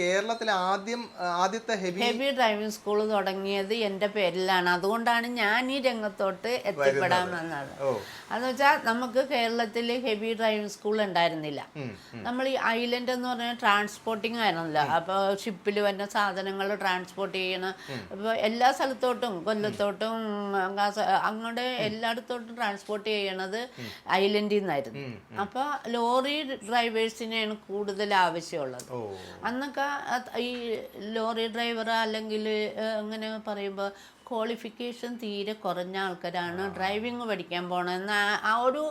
കേരളത്തിലെ ആദ്യം ആദ്യത്തെ ഹെവി ഹെവി ഡ്രൈവിംഗ് സ്കൂൾ തുടങ്ങിയത് എന്റെ പേരിലാണ്. അതുകൊണ്ടാണ് ഞാൻ ഈ രംഗത്തോട്ട് എത്തിപ്പെടാൻ വന്നത്. അതെന്ന് വെച്ചാൽ നമുക്ക് കേരളത്തിൽ ഹെവി ഡ്രൈവിംഗ് സ്കൂൾ ഉണ്ടായിരുന്നില്ല. നമ്മൾ ഈ ഐലൻഡ് എന്ന് പറഞ്ഞ ട്രാൻസ്പോർട്ടിങ് ആയിരുന്നല്ലോ. അപ്പോൾ ഷിപ്പിൽ വരുന്ന സാധനങ്ങൾ ട്രാൻസ്പോർട്ട് ചെയ്യണം. ഇപ്പോൾ എല്ലാ സ്ഥലത്തോട്ടും കൊല്ലത്തോട്ടും അങ്ങോട്ട് എല്ലായിടത്തോട്ടും ട്രാൻസ്പോർട്ട് ചെയ്യണത് ഐലൻഡിൽ നിന്നായിരുന്നു അപ്പോൾ ലോറി ഡ്രൈവേഴ്സിനെയാണ് കൂടുതൽ ആവശ്യമുള്ളത്. അന്നൊക്കെ ഈ ലോറി ഡ്രൈവർ അല്ലെങ്കിൽ അങ്ങനെ പറയുമ്പോൾ ക്വാളിഫിക്കേഷൻ തീരെ കുറഞ്ഞ ആൾക്കാരാണ് ഡ്രൈവിംഗ് പഠിക്കാൻ പോണെന്ന് ആ- ഒരു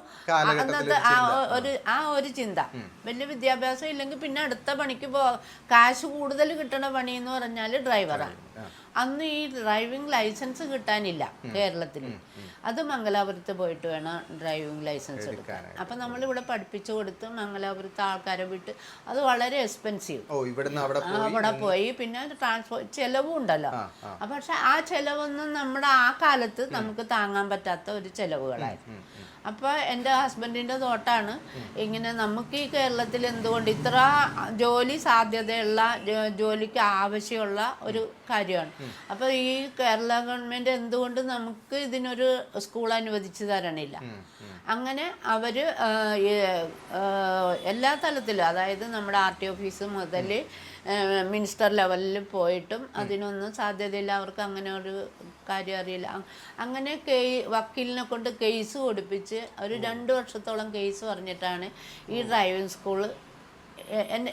അന്നത്തെ ആ ഒരു ആ ഒരു ചിന്ത. വലിയ വിദ്യാഭ്യാസം ഇല്ലെങ്കിൽ പിന്നെ അടുത്ത പണിക്ക് പോ കാശ് കൂടുതൽ കിട്ടണ പണി എന്ന് പറഞ്ഞാൽ ഡ്രൈവറാണ് അന്ന് ഈ ഡ്രൈവിംഗ് ലൈസൻസ് കിട്ടാനില്ല കേരളത്തിൽ അത് മംഗലാപുരത്ത് പോയിട്ട് വേണം ഡ്രൈവിംഗ് ലൈസൻസ് എടുക്കാൻ. അപ്പം നമ്മളിവിടെ പഠിപ്പിച്ചു കൊടുത്ത് മംഗലാപുരത്ത് ആൾക്കാരെ വിട്ട് അത് വളരെ എക്സ്പെൻസീവ് അവിടെ പോയി പിന്നെ ട്രാൻസ്പോർട്ട് ചെലവും ഉണ്ടല്ലോ. പക്ഷെ ആ ചെലവൊന്നും നമ്മുടെ ആ കാലത്ത് നമുക്ക് താങ്ങാൻ പറ്റാത്ത ഒരു ചെലവുകളായിരുന്നു. അപ്പോൾ എന്റെ ഹസ്ബൻഡിന്റെ തോട്ടാണ്. ഇങ്ങനെ നമുക്ക് ഈ കേരളത്തിൽ എന്തുകൊണ്ട് ഇത്ര ജോലി സാധ്യതയുള്ള ജോലിക്ക് ആവശ്യമുള്ള ഒരു കാര്യമാണ്. അപ്പോൾ ഈ കേരള ഗവൺമെന്റ് എന്തുകൊണ്ട് നമുക്ക് ഇതിനൊരു സ്കൂൾ അനുവദിച്ചു തരണില്ല? അങ്ങനെ അവർ എല്ലാ തലത്തിലും അതായത് നമ്മുടെ ആർ ടി ഓഫീസ് മുതൽ മിനിസ്റ്റർ ലെവലിൽ പോയിട്ടും അതിനൊന്നും സാധ്യതയില്ല. അവർക്ക് അങ്ങനെ ഒരു കാര്യം അറിയില്ല. അങ്ങനെ കേ വക്കീലിനെ കൊണ്ട് കേസ് കൊടുപ്പിച്ച് ഒരു രണ്ട് വർഷത്തോളം കേസ് പറഞ്ഞിട്ടാണ് ഈ ഡ്രൈവിംഗ് സ്കൂൾ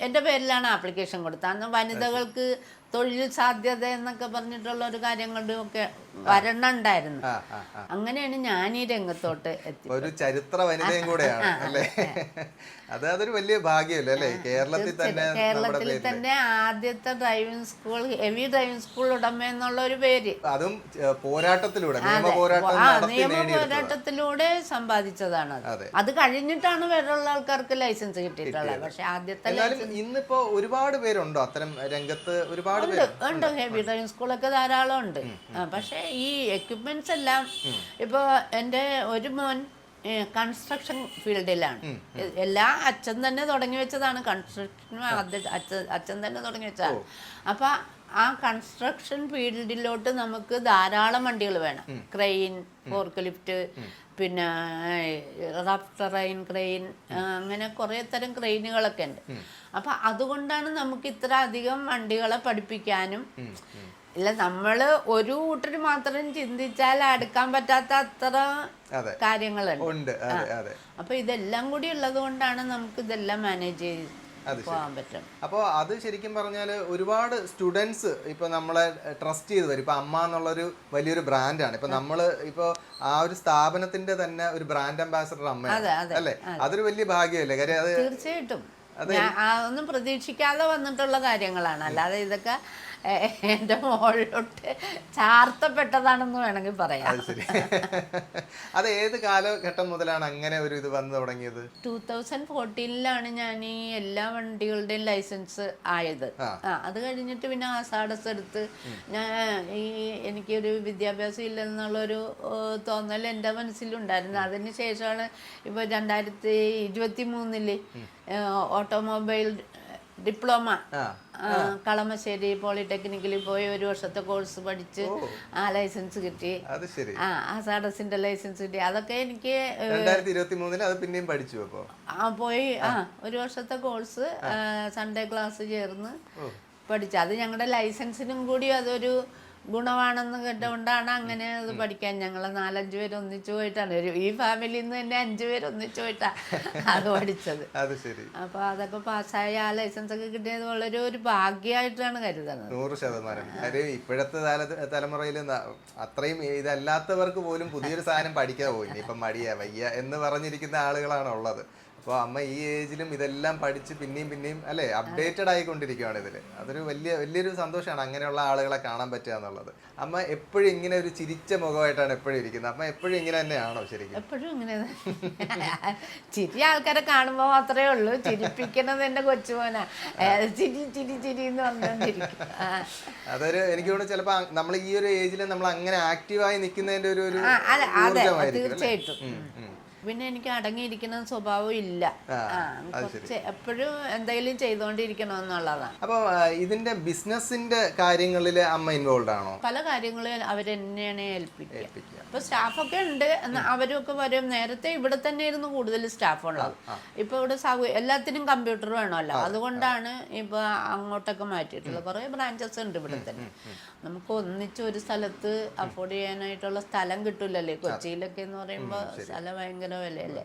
എന്റെ പേരിലാണ് ആപ്ലിക്കേഷൻ കൊടുത്തത്. അന്ന് വനിതകൾക്ക് തൊഴിൽ സാധ്യത എന്നൊക്കെ പറഞ്ഞിട്ടുള്ള ഒരു കാര്യങ്ങളും ഒക്കെ വരണുണ്ടായിരുന്നു അങ്ങനെയാണ് ഞാൻ ഈ രംഗത്തോട്ട് എത്തി ഒരു ചരിത്ര വനിതയും കൂടെയാണ് അല്ലേ? അത് അതൊരു വലിയ ഭാഗ്യമല്ലേ അല്ലേ? കേരളത്തിൽ തന്നെ കേരളത്തിൽ തന്നെ ആദ്യത്തെ driving school heavy driving school ഉടമ എന്നുള്ള ഒരു പേര്. അതും പോരാട്ടത്തിലൂടെ നിയമ പോരാട്ടത്തിലൂടെ സമ്പാദിച്ചതാണ്. അത്. കഴിഞ്ഞിട്ടാണ് വേറെയുള്ള ആൾക്കാർക്ക് ലൈസൻസ് കിട്ടിയിട്ടുള്ളത്. പക്ഷെ ആദ്യത്തെ ഇന്നിപ്പോ ഒരുപാട് പേരുണ്ടോ? അത്തരം രംഗത്ത് ഒരുപാട് ഉണ്ട് ഉണ്ട് ഹെവി ഡ്രൈവിംഗ് സ്കൂളൊക്കെ ധാരാളം ഉണ്ട്. പക്ഷെ ഈ എക്യുപ്മെന്റ്സ് എല്ലാം ഇപ്പോൾ എന്റെ ഒരു മോൻ കൺസ്ട്രക്ഷൻ ഫീൽഡിലാണ് എല്ലാം അച്ഛൻ തന്നെ തുടങ്ങി വെച്ചതാണ്. കൺസ്ട്രക്ഷനും അച്ഛൻ അച്ഛൻ തന്നെ തുടങ്ങി വെച്ചതാണ്. അപ്പം ആ കൺസ്ട്രക്ഷൻ ഫീൽഡിലോട്ട് നമുക്ക് ധാരാളം വണ്ടികൾ വേണം. ക്രെയിൻ ഫോർക്ക് ലിഫ്റ്റ് പിന്നെ റഫ് ടെറൈൻ ക്രെയിൻ അങ്ങനെ കുറേ തരം ക്രെയിനുകളൊക്കെ ഉണ്ട്. അപ്പം അതുകൊണ്ടാണ് നമുക്ക് ഇത്ര അധികം വണ്ടികളെ പഠിപ്പിക്കാനും ഇല്ല നമ്മൾ ഒരു കൂട്ടർ മാത്രം ചിന്തിച്ചാൽ അടുക്കാൻ പറ്റാത്ത അത്ര അതെ. കാര്യങ്ങളുണ്ട്. അപ്പൊ ഇതെല്ലാം കൂടി ഉള്ളത് കൊണ്ടാണ് നമുക്ക് ഇതെല്ലാം മാനേജ് ശരി. പോകാൻ പറ്റും. അപ്പോൾ അത് ശരിക്കും പറഞ്ഞാൽ ഒരുപാട് സ്റ്റുഡൻസ് ഇപ്പൊ നമ്മളെ ട്രസ്റ്റ് ചെയ്ത് വരും. ഇപ്പൊ അമ്മ എന്നുള്ളൊരു വലിയൊരു ബ്രാൻഡാണ്. ഇപ്പൊ നമ്മൾ ഇപ്പൊ ആ ഒരു സ്ഥാപനത്തിന്റെ തന്നെ ഒരു ബ്രാൻഡ് അംബാസഡർ അമ്മ അല്ലേ? അതൊരു വലിയ ഭാഗ്യമല്ലേ? കാര്യം അത് തീർച്ചയായിട്ടും. ഒന്നും പ്രതീക്ഷിക്കാതെ വന്നിട്ടുള്ള കാര്യങ്ങളാണ്. അല്ലാതെ ഇതൊക്കെ എന്റെ മോളിലോട്ട് ചാർത്തപ്പെട്ടതാണെന്ന് വേണമെങ്കിൽ പറയാം. അത് ശരി. അത് ഏത് കാലഘട്ടം മുതലാണ് അങ്ങനെ ഒരു ഇത് വന്നു തുടങ്ങിയത്? ടൂ തൗസൻഡ് ഫോർട്ടീനിലാണ് ഞാൻ ഈ എല്ലാ വണ്ടികളുടെയും ലൈസൻസ് ആയത്. ആ. അത് കഴിഞ്ഞിട്ട് പിന്നെ ആസാഡസ് എടുത്ത് ഞാൻ ഈ എനിക്കൊരു വിദ്യാഭ്യാസം ഇല്ലെന്നുള്ളൊരു തോന്നൽ എന്റെ മനസ്സിലുണ്ടായിരുന്നു. അതിന് ശേഷമാണ് ഇപ്പോൾ രണ്ടായിരത്തി ഇരുപത്തി മൂന്നിൽ ഓട്ടോമൊബൈൽ ഡിപ്ലോമ. കളമശ്ശേരി പോളിടെക്നിക്കിൽ പോയി ഒരു വർഷത്തെ കോഴ്സ് പഠിച്ച് ആ ലൈസൻസ് കിട്ടി. ആ സാഡസിന്റെ ലൈസൻസ് കിട്ടി. അതൊക്കെ എനിക്ക് അത് പിന്നെയും പഠിച്ചു അപ്പോ? ആ പോയി. ആ ഒരു വർഷത്തെ കോഴ്സ് സൺഡേ ക്ലാസ് ചേർന്ന് പഠിച്ചു. അത് ഞങ്ങളുടെ ലൈസൻസിനും കൂടി അതൊരു ഗുണമാണെന്ന് കേട്ടുകൊണ്ടാണ് അങ്ങനെ അത് പഠിക്കാൻ. ഞങ്ങൾ നാലഞ്ച് പേര് ഒന്നിച്ചു പോയിട്ടാണ്. ഈ ഫാമിലിയിൽ നിന്ന് തന്നെ അഞ്ചു പേര് ഒന്നിച്ചു പോയിട്ടാണ് അത് പഠിച്ചത്. അപ്പൊ അതൊക്കെ പാസ്സായി ആ ലൈസൻസ് ഒക്കെ കിട്ടിയത് വളരെ ഒരു ഭാഗ്യമായിട്ടാണ് കരുതുന്നത് നൂറ് ശതമാനം. ഇപ്പോഴത്തെ തല തലമുറയിൽ അത്രയും ഇതല്ലാത്തവർക്ക് പോലും പുതിയൊരു സാധനം പഠിക്കാൻ പോയി. ഇപ്പം മടിയാ വയ്യ എന്ന് പറഞ്ഞിരിക്കുന്ന ആളുകളാണ് ഉള്ളത്. അപ്പോൾ അമ്മ ഈ ഏജിലും ഇതെല്ലാം പഠിച്ച് പിന്നെയും പിന്നെയും അല്ലേ അപ്ഡേറ്റഡ് ആയിക്കൊണ്ടിരിക്കുകയാണ് ഇതിൽ അതൊരു വലിയ വലിയൊരു സന്തോഷമാണ് അങ്ങനെയുള്ള ആളുകളെ കാണാൻ പറ്റുക എന്നുള്ളത്. അമ്മ എപ്പോഴും ഇങ്ങനെ ഒരു ചിരിച്ച മുഖമായിട്ടാണ് എപ്പോഴും ഇരിക്കുന്നത്. അമ്മ എപ്പോഴും ഇങ്ങനെ തന്നെയാണോ ശരിക്കും? എപ്പോഴും ഇങ്ങനെ ചിരി ആൾക്കാരെ കാണുമ്പോൾ മാത്രമേ ഉള്ളൂ. ചിരിപ്പിക്കണത് എന്റെ കൊച്ചുമോനാ. ഏ, ചിരി ചിരി ചിരി എന്ന് പറഞ്ഞുകൊണ്ടിരിക്കും. അതൊരു എനിക്ക് തോന്നുന്നു ചിലപ്പോൾ നമ്മൾ ഈ ഒരു ഏജിൽ നമ്മൾ അങ്ങനെ ആക്റ്റീവായി നിൽക്കുന്നതിന്റെ ഒരു ഒരു തീർച്ചയായിട്ടും. പിന്നെ എനിക്ക് അടങ്ങിയിരിക്കുന്ന സ്വഭാവം ഇല്ല. എപ്പോഴും എന്തെങ്കിലും ചെയ്തുകൊണ്ടിരിക്കണം എന്നുള്ളതാണ് അപ്പൊ ഇതിന്റെ ബിസിനസിന്റെ കാര്യങ്ങളിൽ അമ്മ ഇൻവോൾവ് ആണോ? പല കാര്യങ്ങളും അവരെന്നെയാണ് ഏൽപ്പിക്കുക. ഇപ്പൊ സ്റ്റാഫൊക്കെ ഉണ്ട് അവരൊക്കെ വരും നേരത്തെ ഇവിടെ തന്നെ ഇരുന്ന് കൂടുതൽ സ്റ്റാഫ് ഉള്ളത് ഇപ്പൊ ഇവിടെ എല്ലാത്തിനും കമ്പ്യൂട്ടർ വേണമല്ലോ. അതുകൊണ്ടാണ് ഇപ്പൊ അങ്ങോട്ടൊക്കെ മാറ്റിയിട്ടുള്ളത്. കുറെ ബ്രാഞ്ചസ് ഉണ്ട് ഇവിടെ തന്നെ. നമുക്ക് ഒന്നിച്ച് ഒരു സ്ഥലത്ത് അഫോർഡ് ചെയ്യാനായിട്ടുള്ള സ്ഥലം കിട്ടൂലല്ലേ? കൊച്ചിയിലൊക്കെ എന്ന് പറയുമ്പോൾ സ്ഥലം ഭയങ്കര വിലയല്ലേ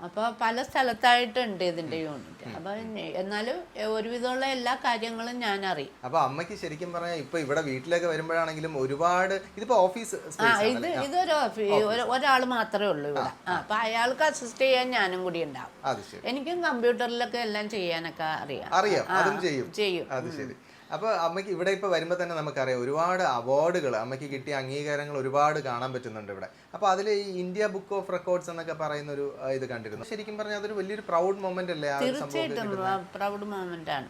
അപ്പോൾ പല സ്ഥലത്തായിട്ടുണ്ട് ഇതിന്റെ യൂണിറ്റ് അപ്പൊ എന്നാലും ഒരുവിധമുള്ള എല്ലാ കാര്യങ്ങളും ഞാൻ അറിയും അപ്പൊ അമ്മയ്ക്ക് ശരിക്കും പറഞ്ഞാൽ ഇപ്പൊ ഇവിടെ വീട്ടിലൊക്കെ വരുമ്പോഴാണെങ്കിലും ഒരുപാട് ഇതിപ്പോ ഓഫീസ് ആ ഇത് ഇതൊരു ഒരാൾ മാത്രമേ ഉള്ളൂ ഇവിടെ. അപ്പൊ അയാൾക്ക് അസിസ്റ്റ് ചെയ്യാൻ ഞാനും കൂടി ഉണ്ടാവും. എനിക്കും കമ്പ്യൂട്ടറിലൊക്കെ എല്ലാം ചെയ്യാനൊക്കെ അറിയാം. അറിയാം ചെയ്യും. ചെയ്യും. അത് ശരി. അപ്പൊ അമ്മയ്ക്ക് ഇവിടെ ഇപ്പൊ വരുമ്പോ തന്നെ നമുക്കറിയാം ഒരുപാട് അവാർഡുകൾ അമ്മയ്ക്ക് കിട്ടിയ അംഗീകാരങ്ങൾ ഒരുപാട് കാണാൻ പറ്റുന്നുണ്ട് ഇവിടെ. അപ്പോൾ അതിൽ ഈ ഇന്ത്യ ബുക്ക് ഓഫ് റെക്കോർഡ്സ് എന്നൊക്കെ പറയുന്ന ഒരു ഇത് കണ്ടിരുന്നു. ശരിക്കും പറഞ്ഞാൽ അതൊരു വലിയൊരു പ്രൗഡ് മൊമെന്റ് അല്ലേ തീർച്ചയായിട്ടും പ്രൗഡ് മൊമെന്റ് ആണ്.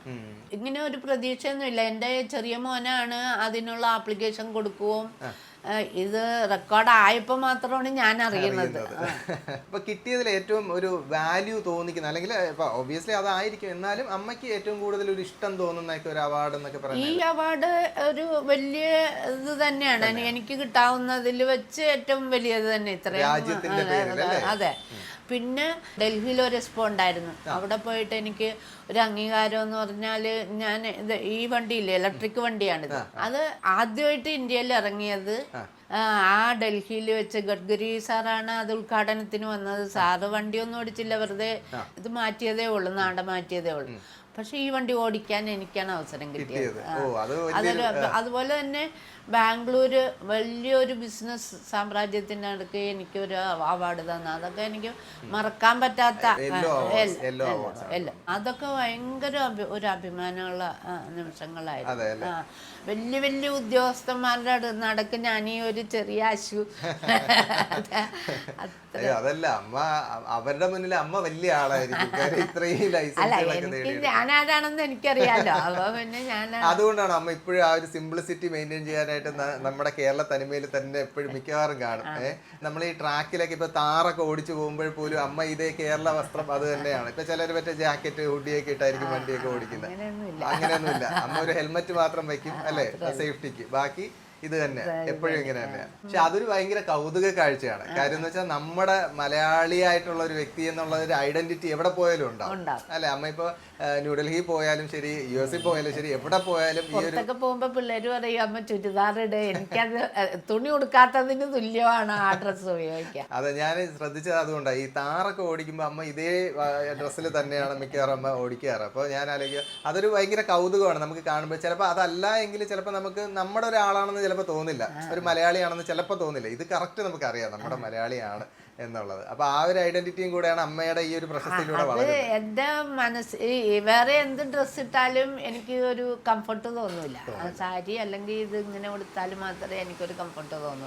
ഇങ്ങനെ ഒരു പ്രതീക്ഷയൊന്നുമില്ല. എന്റെ ചെറിയ മോനാണ് അതിനുള്ള ആപ്ലിക്കേഷൻ കൊടുക്കുകയും ഇത് റെക്കോർഡ് ആയപ്പോൾ മാത്രമാണ് ഞാൻ അറിയുന്നത്. അപ്പൊ കിട്ടിയതിൽ ഏറ്റവും ഒരു വാല്യൂ തോന്നിക്കുന്ന അല്ലെങ്കിൽ ഒബിയസ്ലി അതായിരിക്കും. എന്നാലും അമ്മയ്ക്ക് ഏറ്റവും കൂടുതൽ ഒരു ഇഷ്ടം തോന്നുന്ന ഒരു അവാർഡ് എന്നൊക്കെ ഈ അവാർഡ് ഒരു വലിയ ഇത് തന്നെയാണ്. എനിക്ക് കിട്ടാവുന്നതിൽ വെച്ച് ഏറ്റവും വലിയത് തന്നെ ഇത്രയും. അതെ പിന്നെ ഡൽഹിയിൽ ഒരു എക്സ്പോ ഉണ്ടായിരുന്നു അവിടെ പോയിട്ട് എനിക്ക് ഒരു അംഗീകാരം എന്ന് പറഞ്ഞാൽ ഞാൻ ഇത് ഈ വണ്ടിയില്ലേ ഇലക്ട്രിക് വണ്ടിയാണിത്. അത് ആദ്യമായിട്ട് ഇന്ത്യയിൽ ഇറങ്ങിയത് ആ, ആ ഡൽഹിയിൽ വെച്ച് ഗഡ്കരി സാറാണ് അത് ഉദ്ഘാടനത്തിന് വന്നത്. സാറ് വണ്ടിയൊന്നും ഓടിച്ചില്ല വെറുതെ ഇത് മാറ്റിയതേ ഉള്ളൂ നാട മാറ്റിയതേ ഉള്ളൂ. പക്ഷെ ഈ വണ്ടി ഓടിക്കാൻ എനിക്കാണ് അവസരം കിട്ടിയത്. അതൊരു അതുപോലെ തന്നെ ബാംഗ്ലൂര് വലിയൊരു ബിസിനസ് സാമ്രാജ്യത്തിന്റെ അടുക്ക് എനിക്കൊരു അവാർഡ് തന്ന. അതൊക്കെ എനിക്ക് മറക്കാൻ പറ്റാത്ത എല്ല-. അതൊക്കെ ഭയങ്കര ഒരു അഭിമാനമുള്ള നിമിഷങ്ങളായിരുന്നു. വലിയ വലിയ ഉദ്യോഗസ്ഥന്മാരുടെ അടു- നടക്ക് ഞാൻ ഈ ഒരു ചെറിയ അശു അതല്ല അമ്മ അവരുടെ മുന്നിൽ അമ്മ വലിയ ആളായിരിക്കും. അല്ല എനിക്ക് എനിക്ക് ഞാനാരാണെന്ന് എനിക്കറിയാലോ. അപ്പൊ പിന്നെ ഞാൻ അതുകൊണ്ടാണ് അമ്മ ഇപ്പോഴും ആ ഒരു സിംപ്ലിസിറ്റി മെയിന്റെയിൻ ചെയ്യാനായിട്ട് നമ്മുടെ കേരള തനിമയിൽ തന്നെ എപ്പോഴും മിക്കവാറും കാണും. ഏഹ് നമ്മൾ ഈ ട്രാക്കിലൊക്കെ ഇപ്പൊ താറൊക്കെ ഓടിച്ചു പോകുമ്പോൾ പോലും അമ്മ ഇതേ കേരള വസ്ത്രം അത് തന്നെയാണ്. ഇപ്പൊ ചിലർ മറ്റേ ജാക്കറ്റ് ഹുഡിയൊക്കെ ഇട്ടായിരിക്കും വണ്ടിയൊക്കെ ഓടിക്കുന്നത്. അങ്ങനെയൊന്നുമില്ല. അമ്മ ഒരു ഹെൽമെറ്റ് മാത്രം വെക്കും അല്ലേ? സേഫ്റ്റിക്ക് ബാക്കി ഇത് തന്നെ. എപ്പോഴും ഇങ്ങനെ തന്നെ പക്ഷെ അതൊരു ഭയങ്കര കൗതുക കാഴ്ചയാണ്. കാര്യം എന്ന് വെച്ചാൽ നമ്മുടെ മലയാളിയായിട്ടുള്ള ഒരു വ്യക്തി എന്നുള്ള ഒരു ഐഡന്റിറ്റി എവിടെ പോയാലും ഉണ്ടാവും. അല്ലെ? അമ്മ ഇപ്പൊ ന്യൂഡൽഹി പോയാലും ശരി യു എസിൽ പോയാലും ശരി എവിടെ പോയാലും ഈ ഒരു പോകുമ്പോ പിള്ളേര് പറയും അമ്മ ചുരിദാറിടെ. എനിക്കത് തുണി ഉടുക്കാത്തതിന് തുല്യമാണ് ആ ഡ്രസ്സ് ഉപയോഗിക്കാം അതെ ഞാൻ ശ്രദ്ധിച്ചത് അതുകൊണ്ടാണ് ഈ താറൊക്കെ ഓടിക്കുമ്പോൾ അമ്മ ഇതേ ഡ്രസ്സിൽ തന്നെയാണ് മിക്കവാറും അമ്മ ഓടിക്കാറ്. അപ്പോൾ ഞാൻ ആലോചിക്കുക അതൊരു ഭയങ്കര കൗതുകമാണ് നമുക്ക് കാണുമ്പോൾ ചിലപ്പോൾ അതല്ല എങ്കിൽ ചിലപ്പോൾ നമുക്ക് നമ്മുടെ ഒരാളാണെന്ന് ചിലപ്പോൾ തോന്നില്ല. ഒരു മലയാളിയാണെന്ന് ചിലപ്പോൾ തോന്നില്ല. ഇത് കറക്റ്റ് നമുക്കറിയാം. നമ്മുടെ മലയാളിയാണ് എന്നുള്ളത്. അപ്പൊ ആ ഒരു ഐഡന്റിറ്റിയും കൂടെയാണ് അമ്മയുടെ ഈ ഒരു പ്രശസ്തിയിലൂടെ അത് എന്റെ മനസ്സ് വേറെ എന്ത് ഡ്രസ്സ് ഇട്ടാലും എനിക്ക് ഒരു കംഫർട്ട് തോന്നില്ല സാരി അല്ലെങ്കിൽ ഇത് ഇങ്ങനെ ഉടുത്താലും മാത്രമേ എനിക്കൊരു കംഫർട്ട് തോന്നുള്ളൂ.